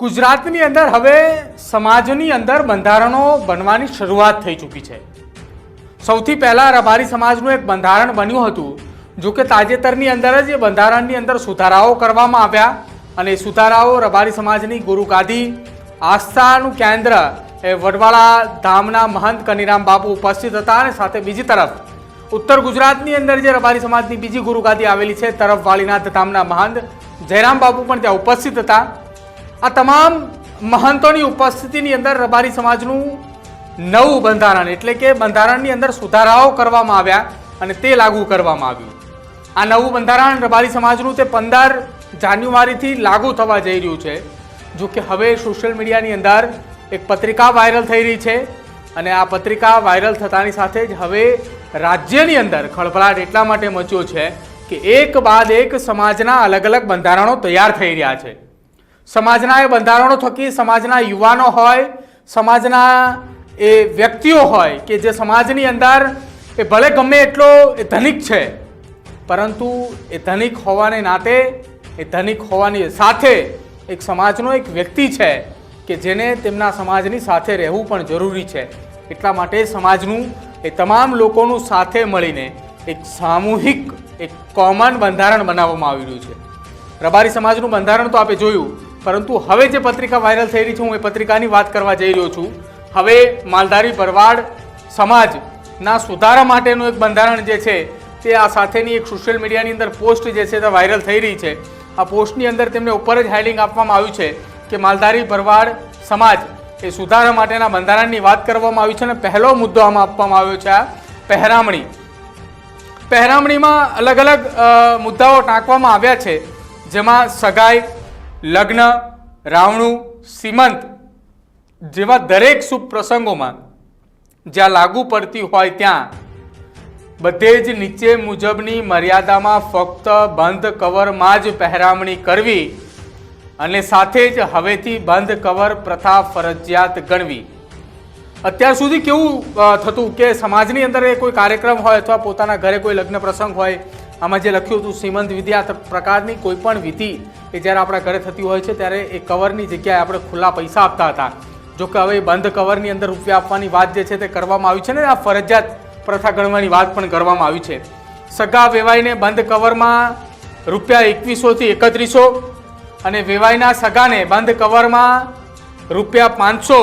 ગુજરાતની અંદર હવે સમાજની અંદર બંધારણો બનવાની શરૂઆત થઈ ચૂકી છે. સૌથી પહેલાં રબારી સમાજનું એક બંધારણ બન્યું હતું, જો કે તાજેતરની અંદર જ એ બંધારણની અંદર સુધારાઓ કરવામાં આવ્યા અને એ સુધારાઓ રબારી સમાજની ગુરુગાદી આસ્થાનું કેન્દ્ર એ વડવાળા ધામના મહંત કનીરામ બાપુ ઉપસ્થિત હતા અને સાથે બીજી તરફ ઉત્તર ગુજરાતની અંદર જે રબારી સમાજની બીજી ગુરુગાદી આવેલી છે તરફ વાળીનાથ ધામના મહંત જયરામ બાપુ પણ ત્યાં ઉપસ્થિત હતા. આ તમામ મહંતોની ઉપસ્થિતિની અંદર રબારી સમાજનું નવું બંધારણ, એટલે કે બંધારણની અંદર સુધારાઓ કરવામાં આવ્યા અને તે લાગુ કરવામાં આવ્યું. આ નવું બંધારણ રબારી સમાજનું તે પંદર જાન્યુઆરીથી લાગુ થવા જઈ રહ્યું છે. જો કે હવે સોશિયલ મીડિયાની અંદર એક પત્રિકા વાયરલ થઈ રહી છે અને આ પત્રિકા વાયરલ થતાની સાથે જ હવે રાજ્યની અંદર ખળભળાટ એટલા માટે મચ્યો છે કે એક બાદ એક સમાજના અલગ અલગ બંધારણો તૈયાર થઈ રહ્યા છે. સમાજના એ બંધારણો થકી સમાજના યુવાનો હોય, સમાજના એ વ્યક્તિઓ હોય કે જે સમાજની અંદર એ ભલે ગમે એટલો એ ધનિક છે, પરંતુ એ ધનિક હોવાને નાતે એ ધનિક હોવાની સાથે એક સમાજનો એક વ્યક્તિ છે કે જેને તેમના સમાજની સાથે રહેવું પણ જરૂરી છે. એટલા માટે સમાજનું એ તમામ લોકોનું સાથે મળીને એક સામૂહિક, એક કોમન બંધારણ બનાવવામાં આવી રહ્યું છે. રબારી સમાજનું બંધારણ તો આપણે જોયું. પરંતુ હવે જે પત્રિકા વાયરલ થઈ રહી છે, હું એ પત્રિકાની વાત કરવા જઈ રહ્યો છું. હવે માલધારી ભરવાડ સમાજના સુધારા માટેનું એક બંધારણ જે છે, તે આ સાથેની એક સોશિયલ મીડિયાની અંદર પોસ્ટ જે છે, તે વાયરલ થઈ રહી છે. આ પોસ્ટની અંદર તેમને ઉપર જ હેડિંગ આપવામાં આવ્યું છે કે માલધારી ભરવાડ સમાજ એ સુધારા માટેના બંધારણની વાત કરવામાં આવી છે અને પહેલો મુદ્દો આમાં આપવામાં આવ્યો છે આ પહેરામણી. પહેરામણીમાં અલગ અલગ મુદ્દાઓ ટાંકવામાં આવ્યા છે, જેમાં સગાઈ લગ્ન, રાવણું, સીમંત જેવા દરેક શુભ પ્રસંગોમાં જ્યાં લાગુ પડતી હોય ત્યાં બધે જ નીચે મુજબની મર્યાદામાં ફક્ત બંધ કવરમાં જ પહેરામણી કરવી અને સાથે જ હવેથી બંધ કવર પ્રથા ફરજિયાત ગણવી. અત્યાર સુધી કેવું થતું કે સમાજની અંદર એ કોઈ કાર્યક્રમ હોય અથવા પોતાના ઘરે કોઈ લગ્ન પ્રસંગ હોય, આમાં જે લખ્યું હતું સીમંત વિધિ આ પ્રકારની કોઈ પણ વિધિ કે જ્યારે આપણા ઘરે થતી હોય છે, ત્યારે એ કવરની જગ્યાએ આપણે ખુલ્લા પૈસા આપતા હતા. જો કે હવે બંધ કવરની અંદર રૂપિયા આપવાની વાત જે છે તે કરવામાં આવી છે ને, આ ફરજિયાત પ્રથા ગણવાની વાત પણ કરવામાં આવી છે. સગા વેવાઈને બંધ કવરમાં રૂપિયા એકવીસોથી એકત્રીસો અને વેવાઈના સગાને બંધ કવરમાં રૂપિયા પાંચસો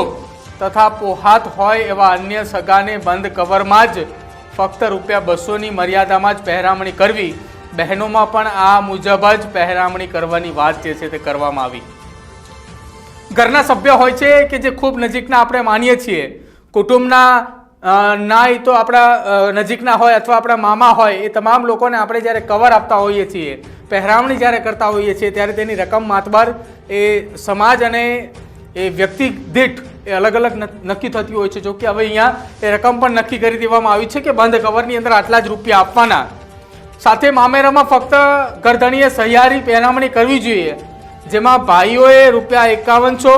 તથા પોહાત હોય એવા અન્ય સગાને બંધ કવરમાં જ ફક્ત રૂપિયા બસોની મર્યાદામાં જ પહેરામણી કરવી બહેનોમાં પણ આ મુજબ જ પહેરામણી કરવાની વાત જે છે તે કરવામાં આવી. ઘરના સભ્ય હોય છે કે જે ખૂબ નજીકના આપણે માનીએ છીએ. કુટુંબના ના એ તો આપણા નજીકના હોય અથવા આપણા મામા હોય, એ તમામ લોકોને આપણે જ્યારે કવર આપતા હોઈએ છીએ, પહેરામણી જ્યારે કરતા હોઈએ છીએ, ત્યારે તેની રકમ માતબાર એ સમાજ અને એ વ્યક્તિ દીઠ એ અલગ અલગ નક્કી થતી હોય છે. જો કે હવે અહીંયા એ રકમ પણ નક્કી કરી દેવામાં આવી છે કે બંધ કવરની અંદર આટલા જ રૂપિયા આપવાના. સાથે મામેરામાં ફક્ત ગરધણીએ સહિયારી પહેરામણી કરવી જોઈએ. જેમાં ભાઈઓએ રૂપિયા એકાવનસો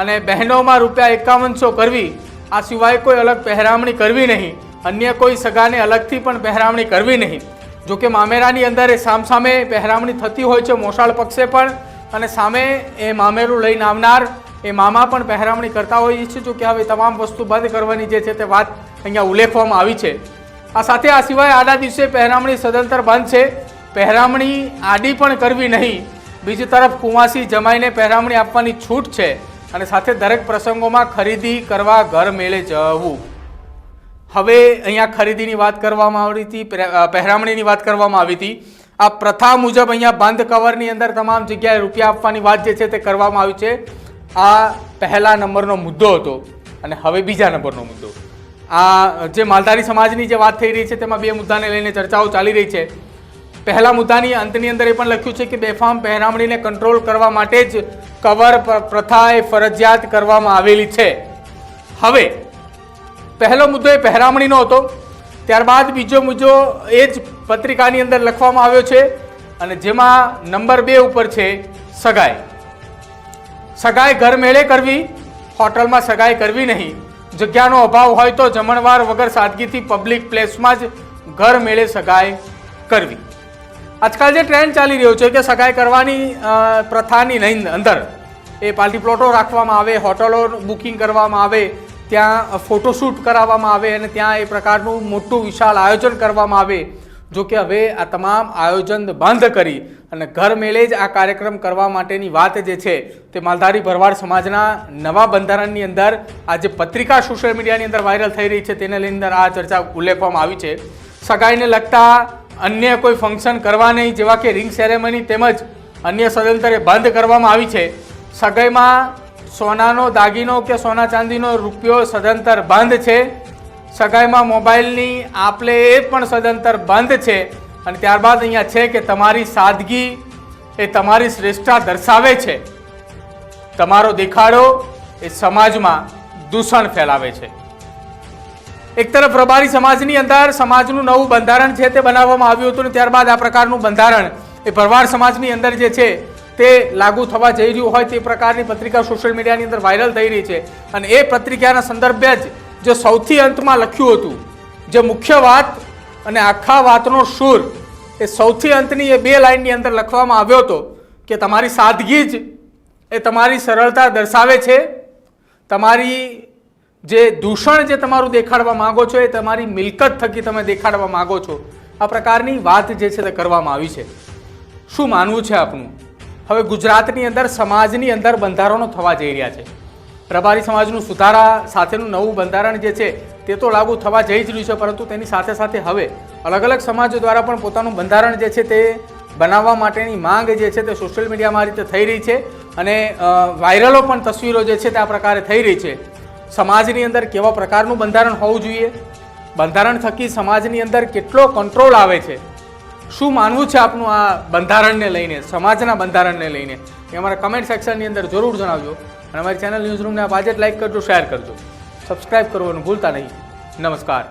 અને બહેનોમાં રૂપિયા એકાવનસો કરવી. આ સિવાય કોઈ અલગ પહેરામણી કરવી નહીં. અન્ય કોઈ સગાને અલગથી પણ પહેરામણી કરવી નહીં. જો કે મામેરાની અંદર એ સામસામે પહેરામણી થતી હોય છે મોસાળ પક્ષે પણ અને સામે એ મામેરું લઈને આવનાર એ મામા પણ પહેરામણી કરતા હોઈએ છે. જો કે હવે તમામ વસ્તુ બંધ કરવાની જે છે તે વાત અહીંયા ઉલ્લેખવામાં આવી છે. આ સાથે આ સિવાય આડા દિવસે પહેરામણી સદંતર બંધ છે. પહેરામણી આડી પણ કરવી નહીં. બીજી તરફ કુંવાસી જમાઈને પહેરામણી આપવાની છૂટ છે અને સાથે દરેક પ્રસંગોમાં ખરીદી કરવા ઘર મેળે જવું. હવે અહીંયા ખરીદીની વાત કરવામાં આવી હતી પહેરામણીની વાત કરવામાં આવી હતી. આ પ્રથા મુજબ અહીંયા બંધ કવરની અંદર તમામ જગ્યાએ રૂપિયા આપવાની વાત જે છે તે કરવામાં આવી છે. આ પહેલા નંબરનો મુદ્દો હતો અને હવે બીજા નંબરનો મુદ્દો. આ જે માલધારી સમાજની જે વાત થઈ રહી છે, તેમાં બે મુદ્દાને લઈને ચર્ચાઓ ચાલી રહી છે. પહેલા મુદ્દાની અંતની અંદર એ પણ લખ્યું છે કે બેફામ પહેરામણીને કંટ્રોલ કરવા માટે જ કવર પ્રથા એ ફરજિયાત કરવામાં આવેલી છે. હવે, પહેલો મુદ્દો એ પહેરામણીનો હતો. ત્યારબાદ બીજો મુદ્દો એ જ પત્રિકાની અંદર લખવામાં આવ્યો છે અને જેમાં નંબર બે ઉપર છે, સગાઈ. સગાઈ ઘરમેળે કરવી, હોટલમાં સગાઈ કરવી નહીં. જગ્યાનો અભાવ હોય તો જમણવાર વગર સાદગીથી પબ્લિક પ્લેસમાં જ ઘર મેળે સગાઈ કરવી. આજકાલ જે ટ્રેન્ડ ચાલી રહ્યો છે કે સગાઈ કરવાની પ્રથાની નહીં, અંદર એ પાર્ટી પ્લોટો રાખવામાં આવે, હોટલો બુકિંગ કરવામાં આવે, ત્યાં ફોટોશૂટ કરાવવામાં આવે અને ત્યાં એ પ્રકારનું મોટું વિશાળ આયોજન કરવામાં આવે. જો કે હવે આ તમામ આયોજન બંધ કરી અને ઘર મેળે જ આ કાર્યક્રમ કરવા માટેની વાત જે છે તે માલધારી ભરવાડ સમાજના નવા બંધારણની અંદર આ જે પત્રિકા સોશિયલ મીડિયાની અંદર વાયરલ થઈ રહી છે તેને લઈને અંદર આ ચર્ચા ઉલ્લેખવામાં આવી છે. સગાઈને લગતા અન્ય કોઈ ફંક્શન કરવા નહીં, જેવા કે રિંગ સેરેમની તેમજ અન્ય સદંતરે બંધ કરવામાં આવી છે. સગાઈમાં સોનાનો દાગીનો કે સોના ચાંદીનો રૂપિયો સદંતર બંધ છે. સગાઈમાં મોબાઈલની આપલે એ પણ સદંતર બંધ છે. અને ત્યારબાદ અહીંયા છે કે તમારી સાદગી એ તમારી શ્રેષ્ઠતા દર્શાવે છે. તમારો દેખાડો એ સમાજમાં દૂષણ ફેલાવે છે. એક તરફ રબારી સમાજની અંદર સમાજનું નવું બંધારણ છે તે બનાવવામાં આવ્યું હતું અને ત્યારબાદ આ પ્રકારનું બંધારણ એ ભરવાડ સમાજની અંદર જે છે તે લાગુ થવા જઈ રહ્યું હોય તે પ્રકારની પત્રિકા સોશિયલ મીડિયાની અંદર વાયરલ થઈ રહી છે. અને એ પત્રિકાના સંદર્ભે જ જે સૌથી અંતમાં લખ્યું હતું, જે મુખ્ય વાત અને આખા વાતનો સૂર, એ સૌથી અંતની એ બે લાઇનની અંદર લખવામાં આવ્યો હતો કે તમારી સાદગી જ એ તમારી સરળતા દર્શાવે છે, તમારી જે દૂષણ જે તમારું દેખાડવા માંગો છો એ તમારી મિલકત થકી તમે દેખાડવા માંગો છો, આ પ્રકારની વાત જે છે તે કરવામાં આવી છે. શું માનવું છે આપનું? હવે ગુજરાતની અંદર, સમાજની અંદર બંધારણો થવા જઈ રહ્યા છે. રબારી સમાજનું સુધારા સાથેનું નવું બંધારણ જે છે, તે તો લાગુ થવા જઈ જ રહ્યું છે, પરંતુ તેની સાથે સાથે હવે અલગ અલગ સમાજો દ્વારા પણ પોતાનું બંધારણ જે છે, તે બનાવવા માટેની માંગ જે છે, તે સોશિયલ મીડિયામાં રીતે થઈ રહી છે અને વાયરલો પણ તસવીરો જે છે, તે આ પ્રકારે થઈ રહી છે. સમાજની અંદર કેવા પ્રકારનું બંધારણ હોવું જોઈએ? બંધારણ થકી સમાજની અંદર કેટલો કંટ્રોલ આવે છે? શું માનવું છે આપનું આ બંધારણને લઈને, સમાજના બંધારણને લઈને? એ અમારા કમેન્ટ સેક્શનની અંદર જરૂર જણાવજો. અને અમારી ચેનલ ન્યૂઝ રૂમને આપ આજે જ કરજો શેર કરજો. સબસ્ક્રાઇબ કરવાનું ભૂલતા નહીં. નમસ્કાર.